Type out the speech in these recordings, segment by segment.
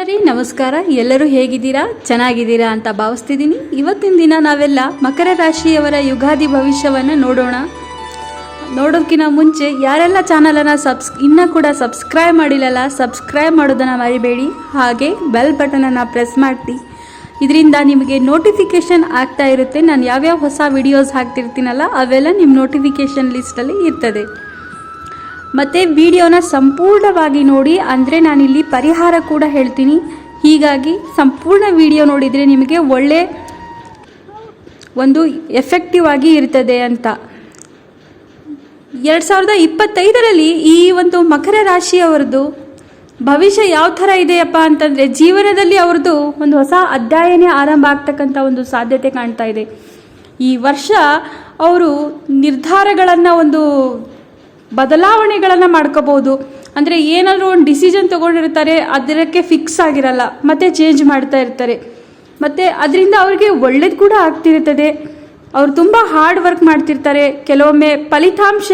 ಸರಿ, ನಮಸ್ಕಾರ. ಎಲ್ಲರೂ ಹೇಗಿದ್ದೀರಾ? ಚೆನ್ನಾಗಿದ್ದೀರಾ ಅಂತ ಭಾವಿಸ್ತಿದ್ದೀನಿ. ಇವತ್ತಿನ ದಿನ ನಾವೆಲ್ಲ ಮಕರ ರಾಶಿಯವರ ಯುಗಾದಿ ಭವಿಷ್ಯವನ್ನು ನೋಡೋಣ. ನೋಡೋಕ್ಕಿಂತ ಮುಂಚೆ ಯಾರೆಲ್ಲ ಚಾನಲನ್ನು ಸಬ್ಸ್ ಇನ್ನೂ ಕೂಡ ಸಬ್ಸ್ಕ್ರೈಬ್ ಮಾಡಿಲ್ಲಲ್ಲ, ಸಬ್ಸ್ಕ್ರೈಬ್ ಮಾಡೋದನ್ನು ಮರಿಬೇಡಿ. ಹಾಗೆ ಬೆಲ್ ಬಟನನ್ನು ಪ್ರೆಸ್ ಮಾಡಿ ಇದರಿಂದ ನಿಮಗೆ ನೋಟಿಫಿಕೇಷನ್ ಆಗ್ತಾ ಇರುತ್ತೆ. ನಾನು ಯಾವ್ಯಾವ ಹೊಸ ವಿಡಿಯೋಸ್ ಹಾಕ್ತಿರ್ತೀನಲ್ಲ, ಅವೆಲ್ಲ ನಿಮ್ಮ ನೋಟಿಫಿಕೇಷನ್ ಲಿಸ್ಟಲ್ಲಿ ಇರ್ತದೆ. ಮತ್ತು ವಿಡಿಯೋನ ಸಂಪೂರ್ಣವಾಗಿ ನೋಡಿ, ಅಂದರೆ ನಾನಿಲ್ಲಿ ಪರಿಹಾರ ಕೂಡ ಹೇಳ್ತೀನಿ. ಹೀಗಾಗಿ ಸಂಪೂರ್ಣ ವಿಡಿಯೋ ನೋಡಿದರೆ ನಿಮಗೆ ಒಳ್ಳೆ ಒಂದು ಎಫೆಕ್ಟಿವ್ ಆಗಿ ಇರ್ತದೆ ಅಂತ. ಎರಡು ಸಾವಿರದ ಇಪ್ಪತ್ತೈದರಲ್ಲಿ ಈ ಒಂದು ಮಕರ ರಾಶಿಯವರದ್ದು ಭವಿಷ್ಯ ಯಾವ ಥರ ಇದೆಯಪ್ಪ ಅಂತಂದರೆ ಜೀವನದಲ್ಲಿ ಅವ್ರದ್ದು ಒಂದು ಹೊಸ ಅಧ್ಯಾಯನೇ ಆರಂಭ ಆಗ್ತಕ್ಕಂಥ ಒಂದು ಸಾಧ್ಯತೆ ಕಾಣ್ತಾ ಇದೆ. ಈ ವರ್ಷ ಅವರು ನಿರ್ಧಾರಗಳನ್ನು ಒಂದು ಬದಲಾವಣೆಗಳನ್ನು ಮಾಡ್ಕೋಬೋದು ಅಂದರೆ ಏನಾದರೂ ಒಂದು ಡಿಸಿಷನ್ ತಗೊಂಡಿರ್ತಾರೆ ಅದಕ್ಕೆ ಫಿಕ್ಸ್ ಆಗಿರಲ್ಲ, ಮತ್ತೆ ಚೇಂಜ್ ಮಾಡ್ತಾ ಇರ್ತಾರೆ. ಮತ್ತು ಅದರಿಂದ ಅವ್ರಿಗೆ ಒಳ್ಳೇದು ಕೂಡ ಆಗ್ತಿರ್ತದೆ. ಅವರು ತುಂಬ ಹಾರ್ಡ್ ವರ್ಕ್ ಮಾಡ್ತಿರ್ತಾರೆ. ಕೆಲವೊಮ್ಮೆ ಫಲಿತಾಂಶ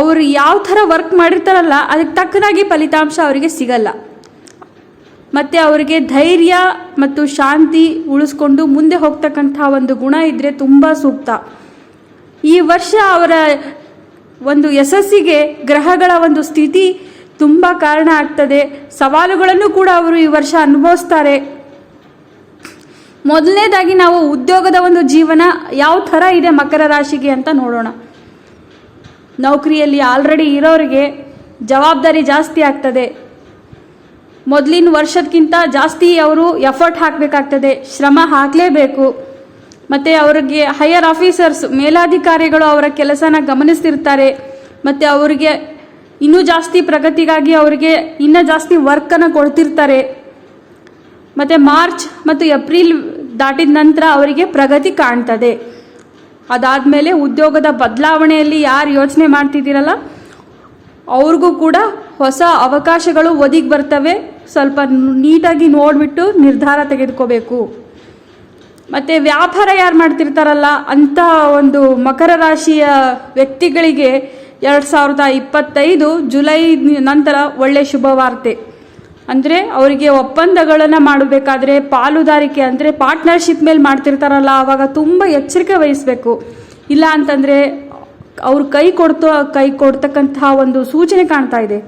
ಅವರು ಯಾವ ಥರ ವರ್ಕ್ ಮಾಡಿರ್ತಾರಲ್ಲ ಅದಕ್ಕೆ ತಕ್ಕನಾಗಿ ಫಲಿತಾಂಶ ಅವರಿಗೆ ಸಿಗಲ್ಲ. ಮತ್ತು ಅವರಿಗೆ ಧೈರ್ಯ ಮತ್ತು ಶಾಂತಿ ಉಳಿಸ್ಕೊಂಡು ಮುಂದೆ ಹೋಗ್ತಕ್ಕಂಥ ಒಂದು ಗುಣ ಇದ್ದರೆ ತುಂಬ ಸೂಕ್ತ. ಈ ವರ್ಷ ಅವರ ಒಂದು ಯಶಸ್ಸಿಗೆ ಗ್ರಹಗಳ ಒಂದು ಸ್ಥಿತಿ ತುಂಬ ಕಾರಣ ಆಗ್ತದೆ. ಸವಾಲುಗಳನ್ನು ಕೂಡ ಅವರು ಈ ವರ್ಷ ಅನುಭವಿಸ್ತಾರೆ. ಮೊದಲನೇದಾಗಿ ನಾವು ಉದ್ಯೋಗದ ಒಂದು ಜೀವನ ಯಾವ ಥರ ಇದೆ ಮಕರ ರಾಶಿಗೆ ಅಂತ ನೋಡೋಣ. ನೌಕರಿಯಲ್ಲಿ ಆಲ್ರೆಡಿ ಇರೋರಿಗೆ ಜವಾಬ್ದಾರಿ ಜಾಸ್ತಿ ಆಗ್ತದೆ. ಮೊದಲಿನ ವರ್ಷಕ್ಕಿಂತ ಜಾಸ್ತಿ ಅವರು ಎಫರ್ಟ್ ಹಾಕಬೇಕಾಗ್ತದೆ. ಶ್ರಮ ಹಾಕಲೇಬೇಕು. ಮತ್ತು ಅವರಿಗೆ ಹೈಯರ್ ಆಫೀಸರ್ಸ್ ಮೇಲಾಧಿಕಾರಿಗಳು ಅವರ ಕೆಲಸನ ಗಮನಿಸ್ತಿರ್ತಾರೆ. ಮತ್ತು ಅವರಿಗೆ ಇನ್ನೂ ಜಾಸ್ತಿ ಪ್ರಗತಿಗಾಗಿ ಅವರಿಗೆ ಇನ್ನೂ ಜಾಸ್ತಿ ವರ್ಕನ್ನು ಕೊಡ್ತಿರ್ತಾರೆ. ಮತ್ತು ಮಾರ್ಚ್ ಮತ್ತು ಏಪ್ರಿಲ್ ದಾಟಿದ ನಂತರ ಅವರಿಗೆ ಪ್ರಗತಿ ಕಾಣ್ತದೆ. ಅದಾದಮೇಲೆ ಉದ್ಯೋಗದ ಬದಲಾವಣೆಯಲ್ಲಿ ಯಾರು ಯೋಚನೆ ಮಾಡ್ತಿದ್ದೀರಲ್ಲ, ಅವ್ರಿಗೂ ಕೂಡ ಹೊಸ ಅವಕಾಶಗಳು ಒದಗಿ ಬರ್ತವೆ. ಸ್ವಲ್ಪ ನೀಟಾಗಿ ನೋಡಿಬಿಟ್ಟು ನಿರ್ಧಾರ ತೆಗೆದುಕೋಬೇಕು. ಮತ್ತು ವ್ಯಾಪಾರ ಯಾರು ಮಾಡ್ತಿರ್ತಾರಲ್ಲ ಅಂಥ ಒಂದು ಮಕರ ರಾಶಿಯ ವ್ಯಕ್ತಿಗಳಿಗೆ ಎರಡು ಸಾವಿರದ ಇಪ್ಪತ್ತೈದು ಜುಲೈ ನಂತರ ಒಳ್ಳೆ ಶುಭ ವಾರ್ತೆ ಅಂದರೆ ಅವರಿಗೆ ಒಪ್ಪಂದಗಳನ್ನು ಮಾಡಬೇಕಾದ್ರೆ, ಪಾಲುದಾರಿಕೆ ಅಂದರೆ ಪಾರ್ಟ್ನರ್ಶಿಪ್ ಮೇಲೆ ಮಾಡ್ತಿರ್ತಾರಲ್ಲ ಆವಾಗ ತುಂಬ ಎಚ್ಚರಿಕೆ ವಹಿಸಬೇಕು. ಇಲ್ಲ ಅಂತಂದರೆ ಅವ್ರು ಕೈ ಕೊಡ್ತೋ, ಕೈ ಕೊಡ್ತಕ್ಕಂತಹ ಒಂದು ಸೂಚನೆ ಕಾಣ್ತಾ ಇದೆ.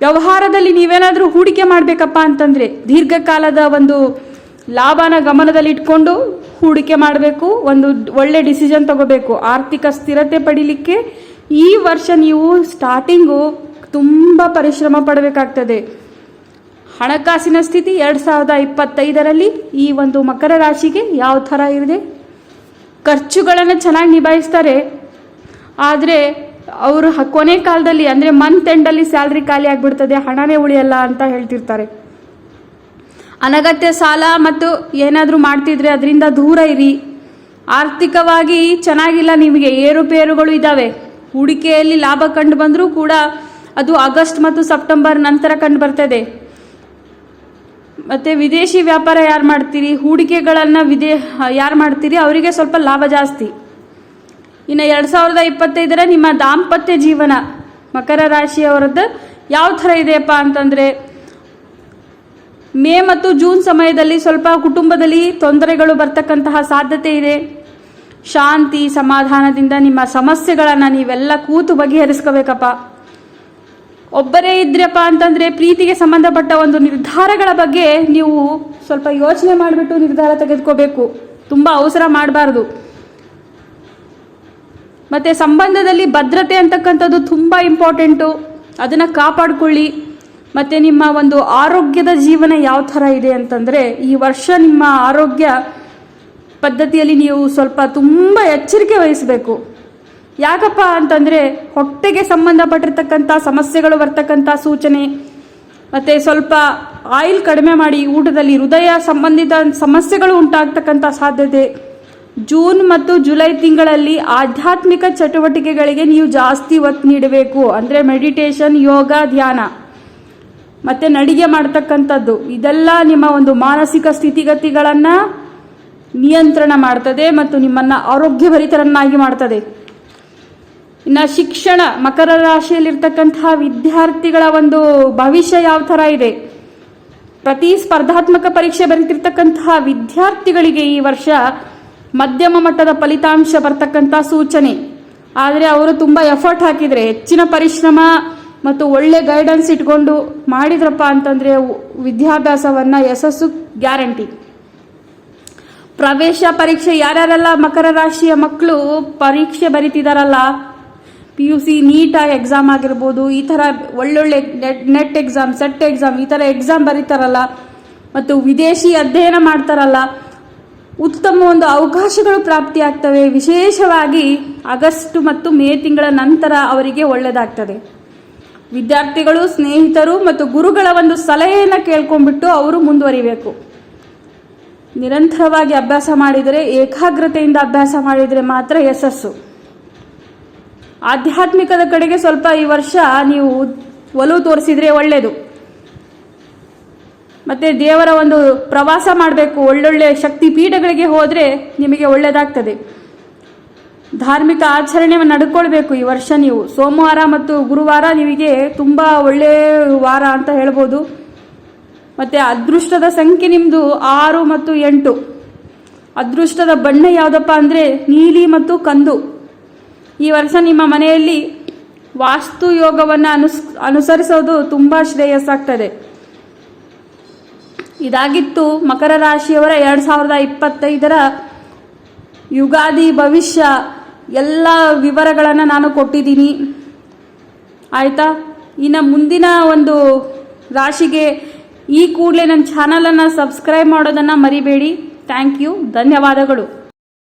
ವ್ಯವಹಾರದಲ್ಲಿ ನೀವೇನಾದರೂ ಹೂಡಿಕೆ ಮಾಡಬೇಕಪ್ಪ ಅಂತಂದರೆ, ದೀರ್ಘಕಾಲದ ಒಂದು ಲಾಭನ ಗಮನದಲ್ಲಿ ಇಟ್ಕೊಂಡು ಹೂಡಿಕೆ ಮಾಡಬೇಕು, ಒಂದು ಒಳ್ಳೆ ಡಿಸಿಷನ್ ತಗೋಬೇಕು, ಆರ್ಥಿಕ ಸ್ಥಿರತೆ ಪಡೀಲಿಕ್ಕೆ ಈ ವರ್ಷ ನೀವು ಸ್ಟಾರ್ಟಿಂಗು ತುಂಬ ಪರಿಶ್ರಮ ಪಡಬೇಕಾಗ್ತದೆ. ಹಣಕಾಸಿನ ಸ್ಥಿತಿ ಎರಡು ಸಾವಿರದ ಇಪ್ಪತ್ತೈದರಲ್ಲಿ ಈ ಒಂದು ಮಕರ ರಾಶಿಗೆ ಯಾವ ಥರ ಇದೆ? ಖರ್ಚುಗಳನ್ನು ಚೆನ್ನಾಗಿ ನಿಭಾಯಿಸ್ತಾರೆ. ಆದರೆ ಅವರು ಕೊನೆ ಕಾಲದಲ್ಲಿ, ಅಂದರೆ ಮಂತ್ ಎಂಡಲ್ಲಿ ಸ್ಯಾಲ್ರಿ ಖಾಲಿ ಆಗಿಬಿಡ್ತದೆ, ಹಣನೇ ಉಳಿಯಲ್ಲ ಅಂತ ಹೇಳ್ತಿರ್ತಾರೆ. ಅನಗತ್ಯ ಸಾಲ ಮತ್ತು ಏನಾದರೂ ಮಾಡ್ತಿದ್ರೆ ಅದರಿಂದ ದೂರ ಇರಿ. ಆರ್ಥಿಕವಾಗಿ ಚೆನ್ನಾಗಿಲ್ಲ ನಿಮಗೆ, ಏರುಪೇರುಗಳು ಇದ್ದಾವೆ ಹೂಡಿಕೆಯಲ್ಲಿ ಲಾಭ ಕಂಡು ಬಂದರೂ ಕೂಡ ಅದು ಆಗಸ್ಟ್ ಮತ್ತು ಸೆಪ್ಟೆಂಬರ್ ನಂತರ ಕಂಡು ಬರ್ತದೆ. ಮತ್ತು ವಿದೇಶಿ ವ್ಯಾಪಾರ ಯಾರು ಮಾಡ್ತೀರಿ? ಹೂಡಿಕೆಗಳನ್ನು ವಿದೇ, ಯಾರು ಮಾಡ್ತೀರಿ? ಅವರಿಗೆ ಸ್ವಲ್ಪ ಲಾಭ ಜಾಸ್ತಿ. ಇನ್ನು ಎರಡು ಸಾವಿರದ ಇಪ್ಪತ್ತೈದರ ನಿಮ್ಮ ದಾಂಪತ್ಯ ಜೀವನ, ಮಕರ ರಾಶಿಯವರದ್ದು ಯಾವ ಥರ ಇದೆಯಪ್ಪ ಅಂತಂದರೆ ಮೇ ಮತ್ತು ಜೂನ್ ಸಮಯದಲ್ಲಿ ಸ್ವಲ್ಪ ಕುಟುಂಬದಲ್ಲಿ ತೊಂದರೆಗಳು ಬರ್ತಕ್ಕಂತಹ ಸಾಧ್ಯತೆ ಇದೆ. ಶಾಂತಿ, ಸಮಾಧಾನದಿಂದ ನಿಮ್ಮ ಸಮಸ್ಯೆಗಳನ್ನು ನೀವೆಲ್ಲ ಕೂತು ಬಗೆಹರಿಸ್ಕೋಬೇಕಪ್ಪ. ಒಬ್ಬರೇ ಇದ್ರಪ್ಪ ಅಂತಂದರೆ ಪ್ರೀತಿಗೆ ಸಂಬಂಧಪಟ್ಟ ಒಂದು ನಿರ್ಧಾರಗಳ ಬಗ್ಗೆ ನೀವು ಸ್ವಲ್ಪ ಯೋಚನೆ ಮಾಡಿಬಿಟ್ಟು ನಿರ್ಧಾರ ತೆಗೆದುಕೋಬೇಕು. ತುಂಬ ಅವಸರ ಮಾಡಬಾರ್ದು. ಮತ್ತು ಸಂಬಂಧದಲ್ಲಿ ಭದ್ರತೆ ಅಂತಕ್ಕಂಥದ್ದು ತುಂಬ ಇಂಪಾರ್ಟೆಂಟು ಅದನ್ನು ಕಾಪಾಡಿಕೊಳ್ಳಿ. ಮತ್ತು ನಿಮ್ಮ ಒಂದು ಆರೋಗ್ಯದ ಜೀವನ ಯಾವ ಥರ ಇದೆ ಅಂತಂದರೆ, ಈ ವರ್ಷ ನಿಮ್ಮ ಆರೋಗ್ಯ ಪದ್ಧತಿಯಲ್ಲಿ ನೀವು ಸ್ವಲ್ಪ ತುಂಬ ಎಚ್ಚರಿಕೆ ವಹಿಸಬೇಕು. ಯಾಕಪ್ಪ ಅಂತಂದರೆ, ಹೊಟ್ಟೆಗೆ ಸಂಬಂಧಪಟ್ಟಿರ್ತಕ್ಕಂಥ ಸಮಸ್ಯೆಗಳು ಬರ್ತಕ್ಕಂಥ ಸೂಚನೆ, ಮತ್ತು ಸ್ವಲ್ಪ ಆಯಿಲ್ ಕಡಿಮೆ ಮಾಡಿ ಊಟದಲ್ಲಿ ಹೃದಯ ಸಂಬಂಧಿತ ಸಮಸ್ಯೆಗಳು ಉಂಟಾಗ್ತಕ್ಕಂಥ ಸಾಧ್ಯತೆ. ಜೂನ್ ಮತ್ತು ಜುಲೈ ತಿಂಗಳಲ್ಲಿ ಆಧ್ಯಾತ್ಮಿಕ ಚಟುವಟಿಕೆಗಳಿಗೆ ನೀವು ಜಾಸ್ತಿ ಒತ್ತು ನೀಡಬೇಕು. ಅಂದರೆ ಮೆಡಿಟೇಷನ್ ಯೋಗ, ಧ್ಯಾನ. ಮತ್ತು ನಡಿಗೆ ಮಾಡ್ತಕ್ಕಂಥದ್ದು. ಇದೆಲ್ಲ ನಿಮ್ಮ ಒಂದು ಮಾನಸಿಕ ಸ್ಥಿತಿಗತಿಗಳನ್ನು ನಿಯಂತ್ರಣ ಮಾಡ್ತದೆ ಮತ್ತು ನಿಮ್ಮನ್ನು ಆರೋಗ್ಯಭರಿತರನ್ನಾಗಿ ಮಾಡ್ತದೆ. ಇನ್ನು ಶಿಕ್ಷಣ, ಮಕರ ರಾಶಿಯಲ್ಲಿರ್ತಕ್ಕಂತಹ ವಿದ್ಯಾರ್ಥಿಗಳ ಒಂದು ಭವಿಷ್ಯ ಯಾವ ಥರ ಇದೆ? ಪ್ರತಿ ಸ್ಪರ್ಧಾತ್ಮಕ ಪರೀಕ್ಷೆ ಬರೀತಿರ್ತಕ್ಕಂತಹ ವಿದ್ಯಾರ್ಥಿಗಳಿಗೆ ಈ ವರ್ಷ ಮಧ್ಯಮ ಮಟ್ಟದ ಫಲಿತಾಂಶ ಬರ್ತಕ್ಕಂಥ ಸೂಚನೆ. ಆದರೆ ಅವರು ತುಂಬ ಎಫರ್ಟ್ ಹಾಕಿದರೆ ಹೆಚ್ಚಿನ ಪರಿಶ್ರಮ ಮತ್ತು ಒಳ್ಳೆ ಗೈಡೆನ್ಸ್ ಇಟ್ಕೊಂಡು ಮಾಡಿದ್ರಪ್ಪ ಅಂತಂದರೆ ವಿದ್ಯಾಭ್ಯಾಸವನ್ನು ಯಶಸ್ಸು ಗ್ಯಾರಂಟಿ. ಪ್ರವೇಶ ಪರೀಕ್ಷೆ ಯಾರ್ಯಾರೆಲ್ಲ ಮಕರ ರಾಶಿಯ ಮಕ್ಕಳು ಪರೀಕ್ಷೆ ಬರಿತಿದಾರಲ್ಲ ಪಿ ಯು ಸಿ ನೀಟಾಗಿ ಎಕ್ಸಾಮ್ ಆಗಿರ್ಬೋದು, ಈ ಥರ ಒಳ್ಳೊಳ್ಳೆ ನೆಟ್ ಎಕ್ಸಾಮ್ ಸೆಟ್ ಎಕ್ಸಾಮ್ ಈ ಥರ ಎಕ್ಸಾಮ್ ಬರೀತಾರಲ್ಲ, ಮತ್ತು ವಿದೇಶಿ ಅಧ್ಯಯನ ಮಾಡ್ತಾರಲ್ಲ, ಉತ್ತಮ ಒಂದು ಅವಕಾಶಗಳು ಪ್ರಾಪ್ತಿಯಾಗ್ತವೆ ವಿಶೇಷವಾಗಿ ಆಗಸ್ಟ್ ಮತ್ತು ಮೇ ತಿಂಗಳ ನಂತರ ಅವರಿಗೆ ಒಳ್ಳೆಯದಾಗ್ತದೆ ವಿದ್ಯಾರ್ಥಿಗಳು, ಸ್ನೇಹಿತರು ಮತ್ತು ಗುರುಗಳ ಒಂದು ಸಲಹೆಯನ್ನು ಕೇಳ್ಕೊಂಡ್ಬಿಟ್ಟು ಅವರು ಮುಂದುವರಿಬೇಕು. ನಿರಂತರವಾಗಿ ಅಭ್ಯಾಸ ಮಾಡಿದರೆ, ಏಕಾಗ್ರತೆಯಿಂದ ಅಭ್ಯಾಸ ಮಾಡಿದರೆ ಮಾತ್ರ ಯಶಸ್ಸು. ಆಧ್ಯಾತ್ಮಿಕದ ಕಡೆಗೆ ಸ್ವಲ್ಪ ಈ ವರ್ಷ ನೀವು ಒಲವು ತೋರಿಸಿದ್ರೆ ಒಳ್ಳೆಯದು ಮತ್ತೆ ದೇವರ ಒಂದು ಪ್ರವಾಸ ಮಾಡಬೇಕು, ಒಳ್ಳೊಳ್ಳೆ ಶಕ್ತಿ ಪೀಠಗಳಿಗೆ ಹೋದರೆ ನಿಮಗೆ ಒಳ್ಳೆಯದಾಗ್ತದೆ ಧಾರ್ಮಿಕ ಆಚರಣೆಯನ್ನು ನಡ್ಕೊಳ್ಬೇಕು ಈ ವರ್ಷ ನೀವು. ಸೋಮವಾರ ಮತ್ತು ಗುರುವಾರ ನಿಮಗೆ ತುಂಬ ಒಳ್ಳೆಯ ವಾರ ಅಂತ ಹೇಳ್ಬೋದು. ಮತ್ತು ಅದೃಷ್ಟದ ಸಂಖ್ಯೆ ನಿಮ್ಮದು ಆರು ಮತ್ತು ಎಂಟು. ಅದೃಷ್ಟದ ಬಣ್ಣ ಯಾವುದಪ್ಪ ಅಂದರೆ ನೀಲಿ ಮತ್ತು ಕಂದು. ಈ ವರ್ಷ ನಿಮ್ಮ ಮನೆಯಲ್ಲಿ ವಾಸ್ತು ಯೋಗವನ್ನು ಅನುಸ್, ಅನುಸರಿಸೋದು ತುಂಬ ಶ್ರೇಯಸ್ಸಾಗ್ತದೆ. ಇದಾಗಿತ್ತು ಮಕರ ರಾಶಿಯವರ ಎರಡು ಸಾವಿರದ ಇಪ್ಪತ್ತೈದರ ಯುಗಾದಿ ಭವಿಷ್ಯ. ಎಲ್ಲ ವಿವರಗಳನ್ನು ನಾನು ಕೊಟ್ಟಿದ್ದೀನಿ. ಆಯಿತಾ? ಇನ್ನು ಮುಂದಿನ ಒಂದು ರಾಶಿಗೆ ಈ ಕೂಡಲೇ ನನ್ನ ಚಾನಲನ್ನು ಸಬ್ಸ್ಕ್ರೈಬ್ ಮಾಡೋದನ್ನು ಮರಿಬೇಡಿ. ಥ್ಯಾಂಕ್ ಯು ಧನ್ಯವಾದಗಳು.